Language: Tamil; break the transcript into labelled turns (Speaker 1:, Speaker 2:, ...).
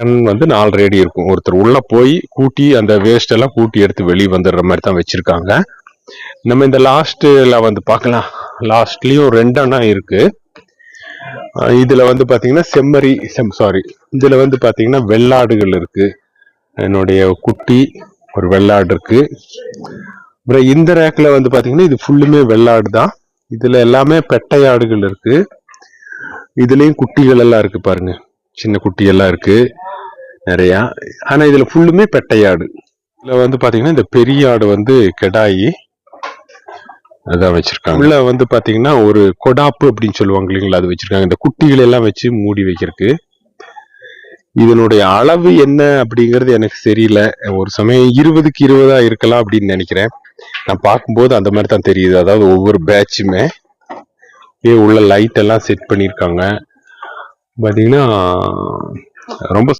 Speaker 1: வந்து நாலு ரேடி இருக்கும். ஒருத்தர் உள்ள போய் கூட்டி அந்த வேஸ்ட் எல்லாம் கூட்டி எடுத்து வெளியே வந்துடுற மாதிரி தான் வச்சிருக்காங்க. நம்ம இந்த லாஸ்ட்ல வந்து பார்க்கலாம். லாஸ்ட்லயும் ரெண்டு அண்ணா இருக்கு. இதுல வந்து பாத்தீங்கன்னா செம்மறி செம் சாரி இதுல வந்து பாத்தீங்கன்னா வெள்ளாடுகள் இருக்கு. என்னுடைய குட்டி ஒரு வெள்ளாடு இருக்கு. அப்புறம் இந்த ரேக்ல வந்து பாத்தீங்கன்னா இது ஃபுல்லுமே வெள்ளாடு தான். இதுல எல்லாமே பெட்டை ஆடுகள் இருக்கு. இதுலயும் குட்டிகள் எல்லாம் இருக்கு பாருங்க. சின்ன குட்டி எல்லாம் இருக்கு. நிறையா. ஆனா இதுல ஃபுல்லுமே பெட்டை ஆடு. இதுல வந்து பாத்தீங்கன்னா இந்த பெரிய ஆடு வந்து கெடாயி அதான் வச்சிருக்காங்க. உள்ள வந்து பாத்தீங்கன்னா ஒரு கொடாப்பு அப்படின்னு சொல்லுவாங்க இல்லைங்களா அது வச்சிருக்காங்க. இந்த குட்டிகள் எல்லாம் வச்சு மூடி வைக்கிறதுக்கு. இதனுடைய அளவு என்ன அப்படிங்கிறது எனக்கு தெரியல. ஒரு சமயம் இருபதுக்கு இருபதா இருக்கலாம் அப்படின்னு நினைக்கிறேன். நான் பார்க்கும்போது அந்த மாதிரி தான் தெரியுது. அதாவது ஒவ்வொரு பேட்சுமே உள்ள லைட் எல்லாம் செட் பண்ணியிருக்காங்க. பாத்தீங்கன்னா ரொம்ப